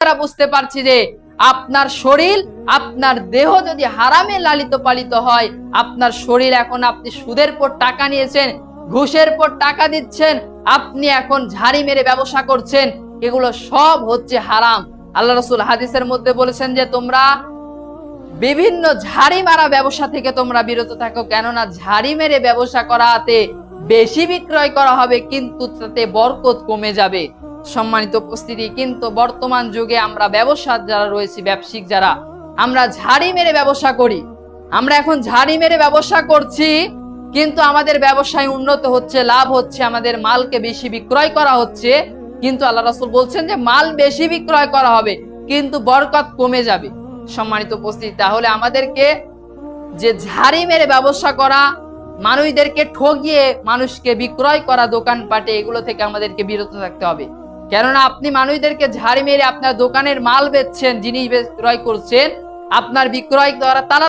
দ্বারা বুঝতে পারছি যে আপনার শরীর, আপনার দেহ যদি হারামে লালিত পালিত হয়, আপনার শরীর এখন আপনি সুদের পর টাকা নিয়েছেন, ঘুষের পর টাকা দিচ্ছেন, আপনি এখন ঝাড়ি মেরে ব্যবসা করছেন, এগুলো সব হচ্ছে হারাম। আল্লাহ রসুল হাদিসের মধ্যে বলেছেন যে তোমরা বিভিন্ন ঝাড়ি মারা ব্যবসা থেকে তোমরা বিরত থাকো, কেননা ঝাড়ি মেরে ব্যবসা করাতে বেশি বিক্রয় করা হবে, কিন্তু তাতে বরকত কমে যাবে। সম্মানিত উপস্থিতি। কিন্তু বর্তমান যুগে আমরা ব্যবসা যারা রয়েছি, ব্যবসায়িক যারা, আমরা ঝাড়ি মেরে ব্যবসা করি। আমরা এখন ঝাড়ি মেরে ব্যবসা করছি, কিন্তু আমাদের ব্যবসায় উন্নত হচ্ছে, লাভ হচ্ছে, আমাদের মালকে বেশি বিক্রয় করা হচ্ছে। কিন্তু আল্লাহ রাসূল বলছেন যে, মাল বেশি বিক্রয় করা হবে, কিন্তু বরকত কমে যাবে। সম্মানিত উপস্থিতি, তাহলে আমাদেরকে যে ঝাড়ি মেরে ব্যবসা করা, মানুষদেরকে ঠগিয়ে মানুষকে বিক্রয় করা দোকানপাটে, এগুলো থেকে আমাদেরকে বিরত থাকতে হবে। কেননা আপনি মানুষদেরকে ঝাড়ি মেরে আপনার দোকানের মাল বেচছেন, জিনিস বিক্রয় করছেন, আপনার বিক্রয় দ্বারা তারা